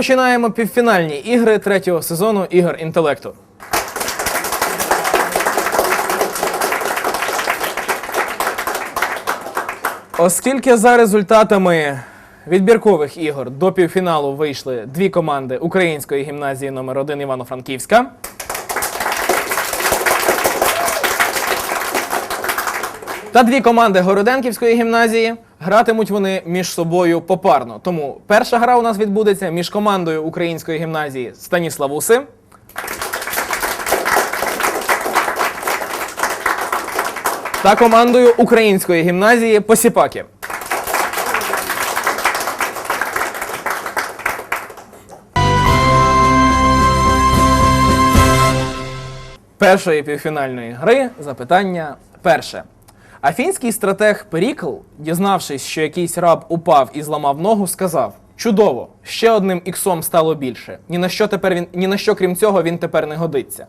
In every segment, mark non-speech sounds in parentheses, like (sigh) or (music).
Ми розпочинаємо півфінальні ігри третього сезону ігор інтелекту. Оскільки за результатами відбіркових ігор до півфіналу вийшли дві команди Української гімназії номер 1 Івано-Франківська. Та дві команди Городенківської гімназії гратимуть вони між собою попарно. Тому перша гра у нас відбудеться між командою Української гімназії Станіславуси. Та командою Української гімназії Посіпаки. першої півфінальної гри запитання перше. Афінський стратег Перікл, дізнавшись, що якийсь раб упав і зламав ногу, сказав: Чудово! Ще одним іксом стало більше. Ні на що тепер він ні на що, крім цього, він тепер не годиться.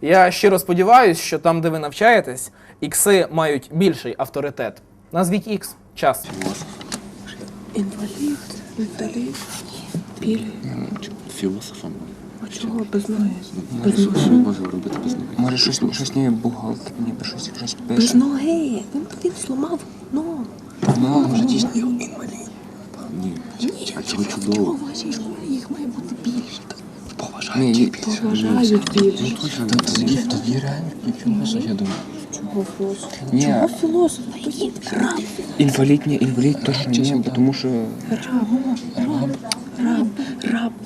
Я щиро сподіваюся, що там, де ви навчаєтесь, ікси мають більший авторитет. Назвіть ікс. Час. Інвалід, інвалід, білі. Філософом. Чого без ноги? Без ноги. Може робити без ноги. Може щось, щось не бухгалтер, ніби щось, щось Без пише. ноги. Він, він зламав ногу. Ну, може дійсно. Інвалід. Ні. А чого чудово? Вашій школі їх має бути більше. Ні, ні, Поважають більше. Точно тоді, тоді реально я думаю. Чого філософ? Чого філософ? Інвалід, ні, інвалід точно ні, тому що раб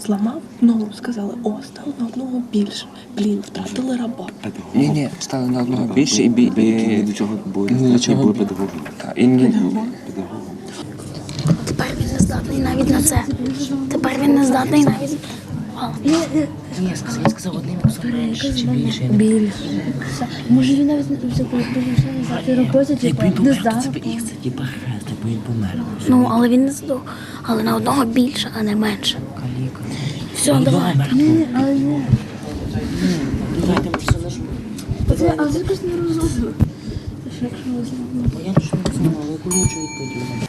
зламав ногу, сказали, о, стало на одного більше. Блін, втратили раба. ні, ні, стали на одного більше і бі ні і до чого були, Ні до чого були та, і ні, Тепер він не здатний навіть на це. Тепер він не здатний навіть. Ні, сказав, він сказав одним кусом менше чи більше. Може він навіть не взяти роботі, Як типу, не помер, здав. їх це типа хрест, бо він помер. Ну, але він не здох. Але на одного більше, а не менше. Все, Ну, давай. давай, Ні, але ні. давайте ми все нажмемо. Оце, але це якось не розумно. Не знаю, але яку відповідь.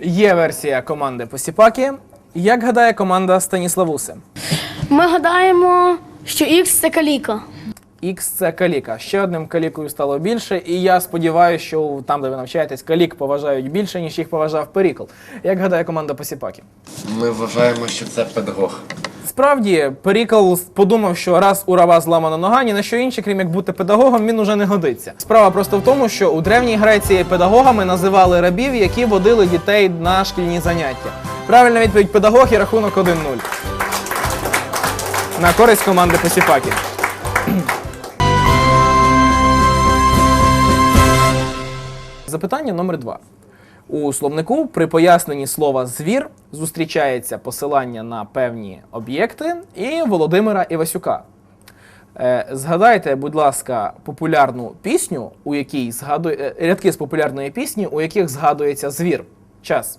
Є версія команди Посіпаки. Як гадає команда Станіславуси? Ми гадаємо, що Ікс це каліка. Ікс це каліка. Ще одним калікою стало більше, і я сподіваюся, що там, де ви навчаєтесь, калік поважають більше, ніж їх поважав Перікл. Як гадає команда Посіпаки? Ми вважаємо, що це педагог. Справді, Перікл подумав, що раз у раба зламана нога, ні на що інше, крім як бути педагогом, він уже не годиться. Справа просто в тому, що у древній Греції педагогами називали рабів, які водили дітей на шкільні заняття. Правильна відповідь педагог і рахунок 1-0. На користь команди Посіпаки. Запитання номер два. У словнику при поясненні слова звір зустрічається посилання на певні об'єкти і Володимира Івасюка. Е, Згадайте, будь ласка, популярну пісню, у якій згадує е, рядки з популярної пісні, у яких згадується звір. Час.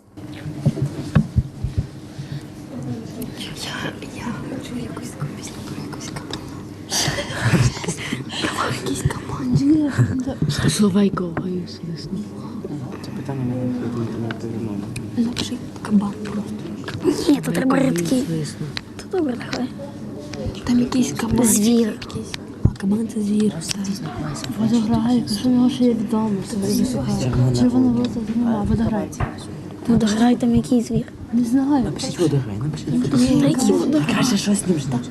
(laughs) Словайко, гаю, свисно. Це питання не. Напиши кабан просто. Ні, то треба. Свисно. То добре, нехай. Там якийсь кабан. Звір. А кабан це звір. Водограй, що в нього ще є відомо. вода нема, водограй. Ну, там який звір. Не знаю. Напишіть водограй, напишіть. Та який водограй? Каже, що з ним ж так.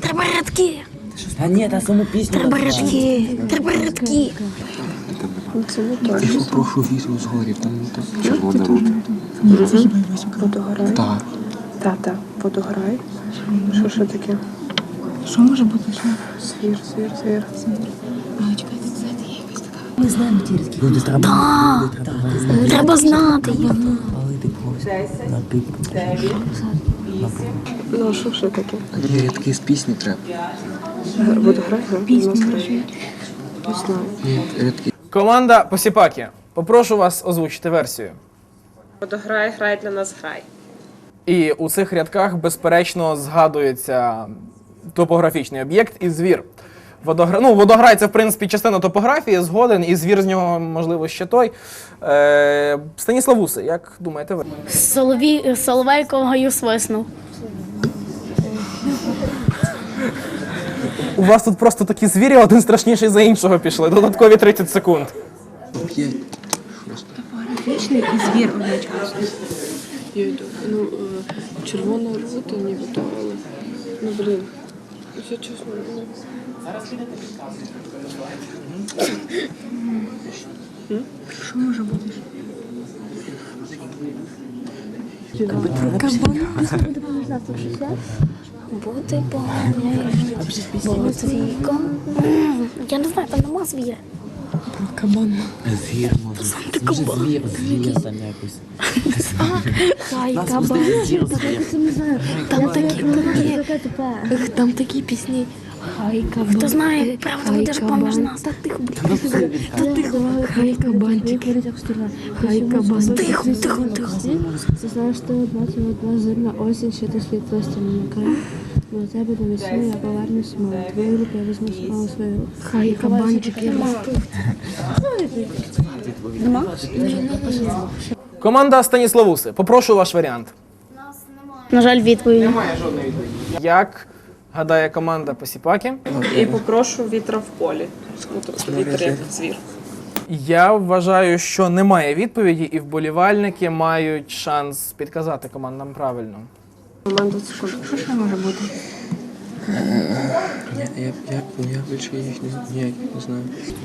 Треба рядки. Та ні, та саму пісню. Треба рядки. Треба рядки. Я попрошу візу з горів, там так. Червона рута. Водограй. Так. Та-та, водограй. Що ще таке? Що може бути ще? Звір, звір, звір. Ми знаємо ті рідки. Люди треба. Треба. Треба знати їх. Ну, що ще таке? Є рядки з пісні треба. Водограй, да? Пісні Не знаю. Ні, рядки. Команда Посіпаки. Попрошу вас озвучити версію. Водограй, грай для нас грай. І у цих рядках, безперечно, згадується топографічний об'єкт і звір. Водограй, ну, водограй це, в принципі, частина топографії, згоден, і звір з нього, можливо, ще той. Е, Станіславуси, як думаєте ви? Соловій, Соловейко гаю свиснув. У вас тут просто такі звірі, один страшніший за іншого пішли. Додаткові 30 секунд. П'ять. Вічний і звір одночасно. Я йду. Ну, е, червона рута нібито, але. Ну, блін. Я чесно, ну. Що може бути? Бути Богом, бути віком. Я не знаю, там нема звіра. Кабан. Звір може. Може звір, звір там якось. Нас кабан. Там такі, Там такі пісні. Хай кабан. хто знає, правда, буде ж поміж нас. Та тихо, блін. Та тихо. Хай кабанчик. Хай кабан. Тихо, тихо, тихо. Ти знаєш, ти одна, одна зимна осінь, ще ти світ листя не накрив. До тебе до весни я повернусь мало. Твою руку я візьму справу свою. Хай кабанчик. Команда Станіслав Уси, попрошу ваш варіант. На жаль, відповіді. Немає жодної відповіді. Як гадає команда Посіпаки? І попрошу вітра в полі. Тобто вітер як звір. Я вважаю, що немає відповіді, і вболівальники мають шанс підказати командам правильно. Команда. Що ще може бути? Я, я, я, я більше їх не, ніяк не знаю.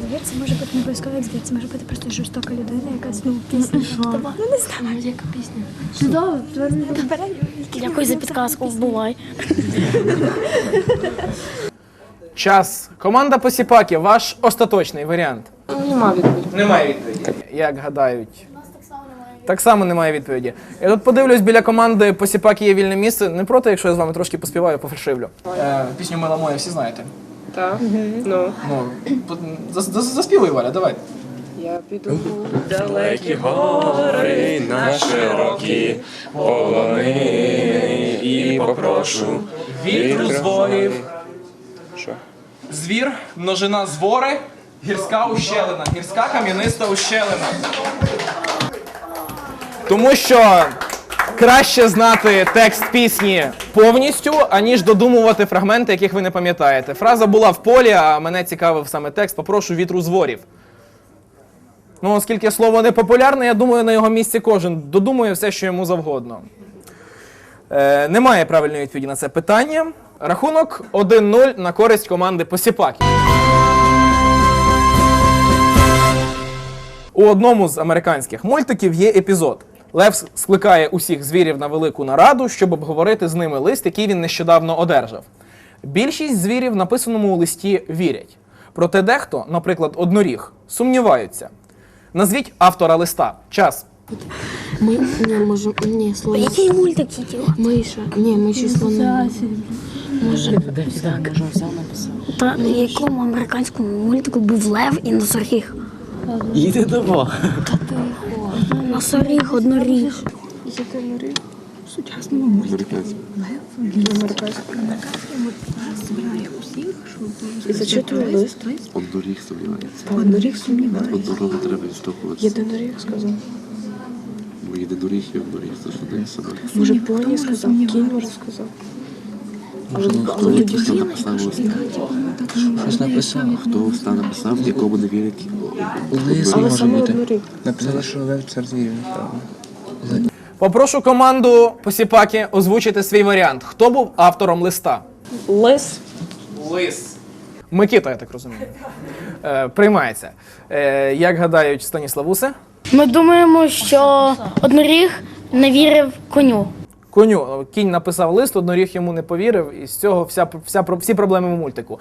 Звір це може бути не обов'язково як звір, це може бути просто жорстока людина, якась ну пісня. Ну не знаю, яка пісня. Чудово, Дякую за підказку, бувай. Час. Команда Посіпаки, ваш остаточний варіант. Нема відповіді. Немає відповіді. Як гадають? Так само немає відповіді. Я тут подивлюсь, біля команди Посіпаки є вільне місце. Не проти, якщо я з вами трошки поспіваю, пофальшивлю. Е, пісню Мила моя всі знаєте. Так? Ну. Ну, по- за- за- заспівуй, Валя, давай. Я піду в далекі Гори на широкі полонини і попрошу Вітру зворів. Що? Звір, множина звори, гірська ущелина, гірська кам'яниста ущелина. Тому що краще знати текст пісні повністю, аніж додумувати фрагменти, яких ви не пам'ятаєте. Фраза була в полі, а мене цікавив саме текст. Попрошу вітру зворів. Ну, оскільки слово не популярне, я думаю, на його місці кожен додумує все, що йому завгодно. Е, немає правильної відповіді на це питання. Рахунок 1-0 на користь команди Посіпаки. У одному з американських мультиків є епізод. Лев скликає усіх звірів на велику нараду, щоб обговорити з ними лист, який він нещодавно одержав. Більшість звірів написаному у листі вірять. Проте дехто, наприклад, одноріг, сумніваються. Назвіть автора листа. Час. Ми не можемо. Ні, слово. Який мультик хотів? Миша. Ні, ми ще слона. Може, так. Написав. Та в якому американському мультику був лев і носоріг? Їди дома. Носоріг, одноріг. І лист. Одноріг сумнівається. Одноріг сумнівається. Однорога треба відштовхуватися. Єдиноріг сказав. Бо єдиноріг і одноріг це ж одне собі. Може, поні сказав, кінь може сказав. Може, хто, написав листа? Щось написав. Хто листа написав, якому не вірять? Лист може бути. Написали, що звірів, напевно. Попрошу команду Посіпаки озвучити свій варіант. Хто був автором листа? Лис. Лис. Микита, я так розумію. Е, приймається. Е, як гадають Станіславуси? Ми думаємо, що одноріг не вірив коню. Коню кінь написав лист, одноріг йому не повірив, і з цього вся, вся, про- всі проблеми в мультику.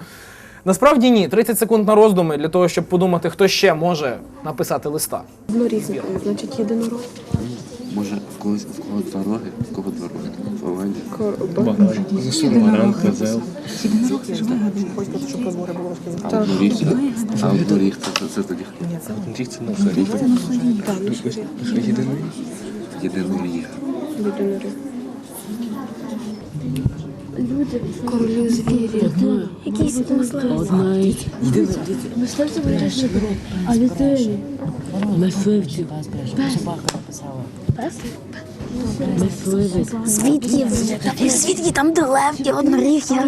Насправді ні, 30 секунд на роздуми для того, щоб подумати, хто ще може написати листа. Одноріг, значить єдинорог. Може, в когось в кого два роги, в кого два роги? Баран, козел. А одноріг це, а одноріг це, це, це тоді хто? Одноріг це носоріг. Єдиний? Єдиноріг. Єдиноріг. Люди, королі звірі, Якісь мисливці. Вирішили, а людині. Мисливці. Мисливець. Звідки? Звідки там де лев і одноріг, я.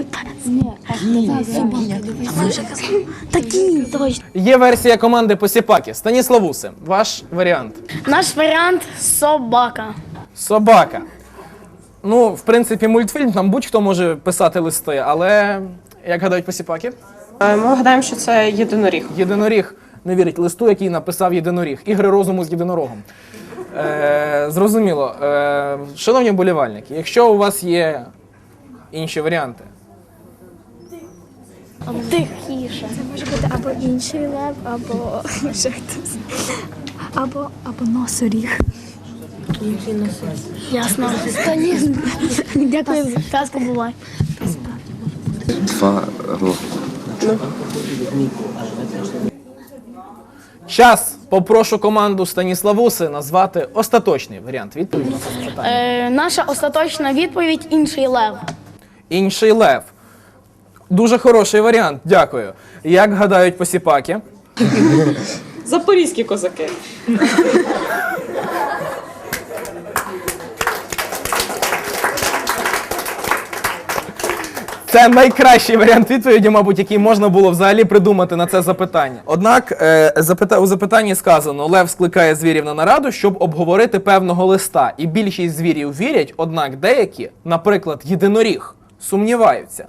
Такі, точно. Є версія команди Посіпаки. Станіславусе, ваш варіант. Наш варіант собака. Собака. Ну, в принципі, мультфільм там будь-хто може писати листи, але як гадають посіпаки? Е, Ми гадаємо, що це єдиноріг. Єдиноріг не вірить листу, який написав єдиноріг. Ігри розуму з єдинорогом. Е, зрозуміло. Е, шановні вболівальники, якщо у вас є інші варіанти, Тихіше. Це може бути або інший лев, або (laughs) ще хтось. Або, або носоріг. Ясно. Та ні. Дякую. Казка буває. Два час попрошу команду Станіславуси назвати остаточний варіант відповіді на це запитання. Е, наша остаточна відповідь інший лев. Інший лев. Дуже хороший варіант, дякую. Як гадають посіпаки? Запорізькі козаки. Це найкращий варіант відповіді, мабуть, який можна було взагалі придумати на це запитання. Однак е, запита- у запитанні сказано: Лев скликає звірів на нараду, щоб обговорити певного листа. І більшість звірів вірять, однак деякі, наприклад, єдиноріг, сумніваються.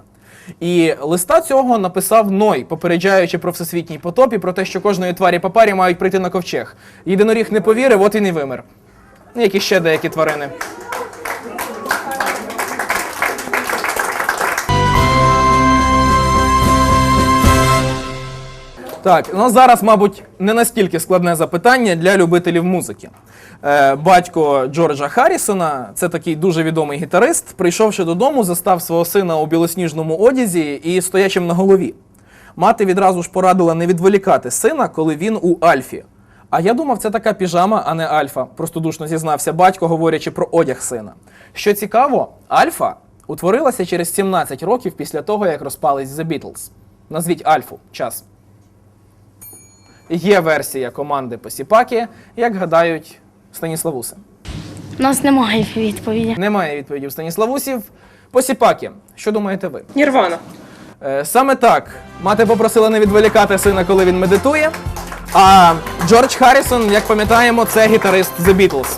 І листа цього написав Ной, попереджаючи про всесвітній потоп і про те, що кожної тварі по парі мають прийти на ковчег. Єдиноріг не повірив, от він і вимер. Як і ще деякі тварини. Так, ну зараз, мабуть, не настільки складне запитання для любителів музики. Е, батько Джорджа Харрісона, це такий дуже відомий гітарист, прийшовши додому, застав свого сина у білосніжному одязі і стоячим на голові. Мати відразу ж порадила не відволікати сина, коли він у Альфі. А я думав, це така піжама, а не Альфа, простодушно зізнався батько, говорячи про одяг сина. Що цікаво, Альфа утворилася через 17 років після того, як розпались The Beatles. Назвіть Альфу. Час. Є версія команди Посіпаки, як гадають Станіславуси. У нас немає відповіді. Немає відповіді в Станіславусів. Посіпаки, що думаєте ви? Нірвана. Е, саме так. Мати попросила не відволікати сина, коли він медитує. А Джордж Харрісон, як пам'ятаємо, це гітарист The Beatles.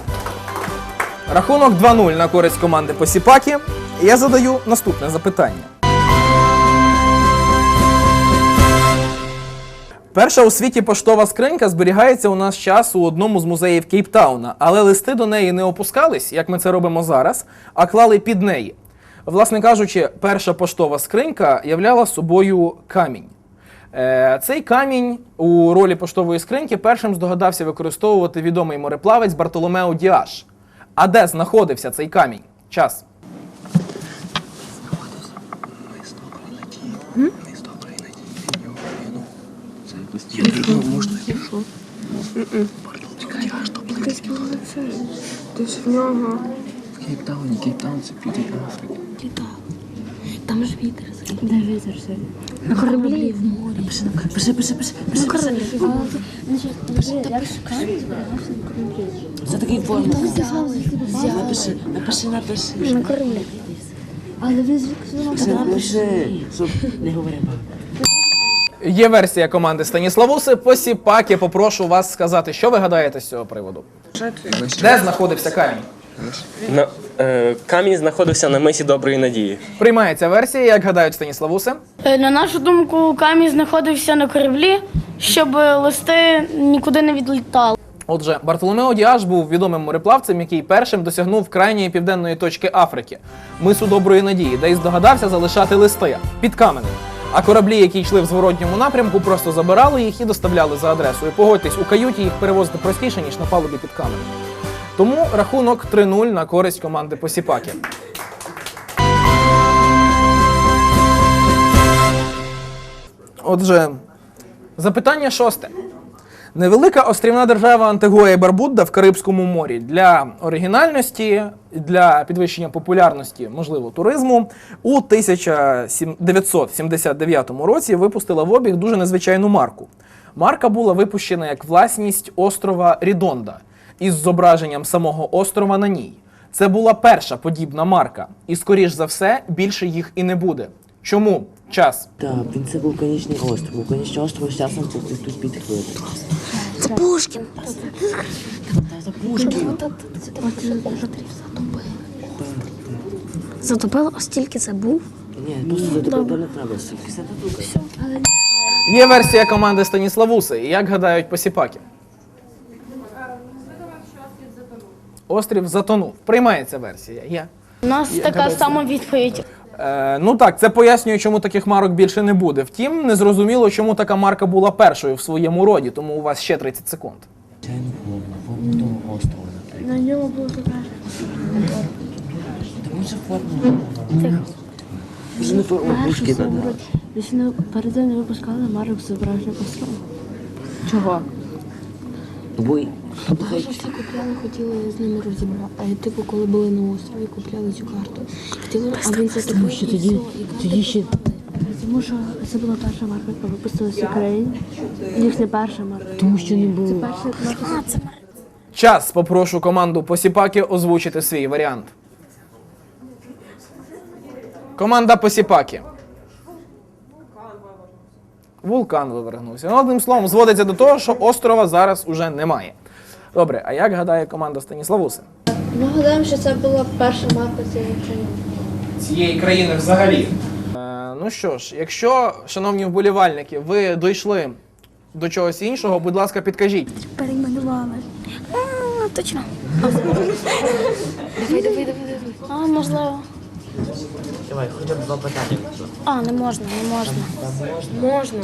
Рахунок 2-0 на користь команди Посіпаки. Я задаю наступне запитання. Перша у світі поштова скринька зберігається у нас час у одному з музеїв Кейптауна, але листи до неї не опускались, як ми це робимо зараз, а клали під неї. Власне кажучи, перша поштова скринька являла собою камінь. Е, Цей камінь у ролі поштової скриньки першим здогадався використовувати відомий мореплавець Бартоломео Діаш. А де знаходився цей камінь? Час. Ми з доброї надії. Ми з доброї надії. Ну, Це якось можна. Чекай, аж до близько. Десь в нього. В Кейптауні, Кейптаун це південь Африки. Там ж вітер. Де вітер сьогодні? На кораблі в морі. Пиши, пиши, пиши, пиши. На кораблі. Значить, як кораблі? Це такий форму. Взяли, Напиши, напиши, напиши. На кораблі. Але ви звідки Напиши, щоб не говори багато. Є версія команди Станіславуси. Посіпаки, попрошу вас сказати, що ви гадаєте з цього приводу. Де знаходився камінь? На, е, камінь знаходився на мисі Доброї Надії. Приймається версія, як гадають Станіславуси. Е, На нашу думку, камінь знаходився на кораблі, щоб листи нікуди не відлітали. Отже, Бартоломео Діаш був відомим мореплавцем, який першим досягнув крайньої південної точки Африки, мису Доброї Надії, де й здогадався залишати листи під каменем. А кораблі, які йшли в зворотньому напрямку, просто забирали їх і доставляли за адресою. Погодьтесь, у каюті їх перевозити простіше, ніж на палубі під каменем. Тому рахунок 3-0 на користь команди Посіпаки. Отже, запитання шосте. Невелика острівна держава Антигуа і Барбуда в Карибському морі для оригінальності, для підвищення популярності, можливо, туризму у 1979 році випустила в обіг дуже незвичайну марку. Марка була випущена як власність острова Рідонда із зображенням самого острова на ній. Це була перша подібна марка, і, скоріш за все, більше їх і не буде. Чому? Час. Так, він це вулканічний остров. Вулканічний остров з часом тут тут підходить. Це Пушкін. Та Пушкін. Затопило, ось тільки це був. Ні, просто за тебе не треба. Все тут. Є версія команди Станіславуси. Як гадають посіпаки? Острів затонув. Приймається версія. Є. У нас така сама відповідь. Е, ну так, це пояснює, чому таких марок більше не буде. Втім, незрозуміло, чому така марка була першою в своєму роді, тому у вас ще 30 секунд. На ньому було таке. Тому що форма. Вже не форма да. Весни перед не випускали марок з зображенням острова. Чого? Бо Тому що всі купляли, хотіли з ними розібрати. Типу, коли були на острові, купляли цю карту. Хотіли, а він затопив Тому що і тоді, все, і карти тоді ще Тому що це була перша марка, яка випустилася в Україні. Їхня перша марка. тому що не було. Перша марка. Час попрошу команду Посіпаки озвучити свій варіант. Команда Посіпаки. Вулкан вивергнувся. Ну, одним словом, зводиться до того, що острова зараз уже немає. Добре, а як гадає команда Станіславуси? Ми гадаємо, що це була перша марка цієї країни. цієї країни взагалі. Е, ну що ж, якщо, шановні вболівальники, ви дійшли до чогось іншого, будь ласка, підкажіть. Перейменували. А, точно. Давай, давай, давай, А, можливо. Давай, хоча б два питання. А, не можна, не можна. Можна.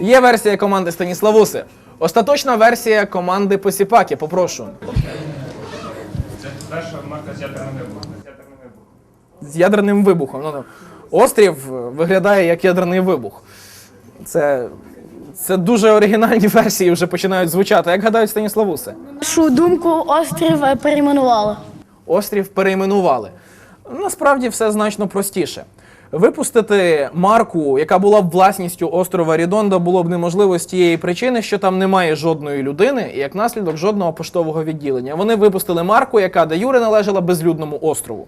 Є версія команди Станіславуси. Остаточна версія команди Посіпаки, попрошу. Це перша марка з ядерним вибухом. З ядерним вибухом. З ядерним вибухом. Ну, ну, острів е, виглядає як ядерний вибух. Це, це дуже оригінальні (laughs) версії вже починають звучати. Як гадають Станіславуси? Нашу думку, острів е, перейменували. острів перейменували. Насправді все значно простіше. Випустити марку, яка була б власністю острова Рідонда, було б неможливо з тієї причини, що там немає жодної людини і як наслідок жодного поштового відділення. Вони випустили марку, яка де юре належала безлюдному острову.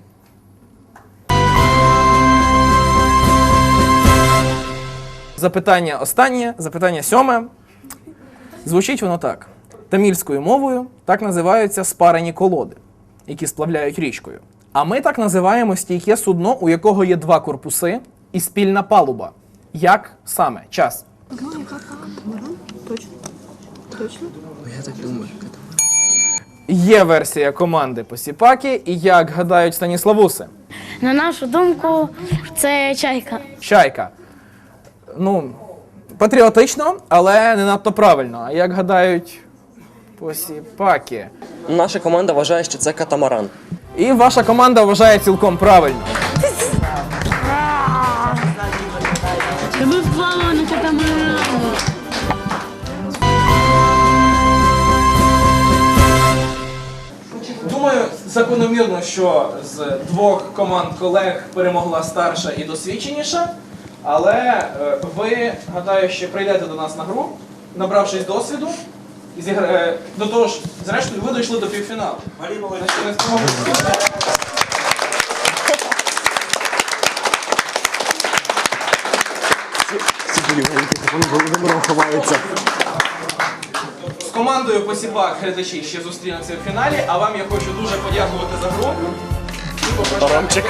Запитання останнє, запитання сьоме. Звучить воно так: тамільською мовою так називаються спарені колоди, які сплавляють річкою. А ми так називаємо стійке судно, у якого є два корпуси і спільна палуба. Як саме? Час. Точно. Точно? Я так думаю. Є версія команди Посіпаки, і як гадають Станіславуси. На нашу думку, це чайка. Чайка. Ну, патріотично, але не надто правильно. А як гадають Посіпаки? Наша команда вважає, що це катамаран. І ваша команда вважає цілком правильно. Думаю, закономірно, що з двох команд колег перемогла старша і досвідченіша. Але е, ви, гадаю, ще прийдете до нас на гру, набравшись досвіду. І зігра... е, до того ж, зрештою, ви дійшли до півфіналу. З командою посіпак глядачі ще зустрінуться в фіналі, а вам я хочу дуже подякувати за гру. І попрощатися.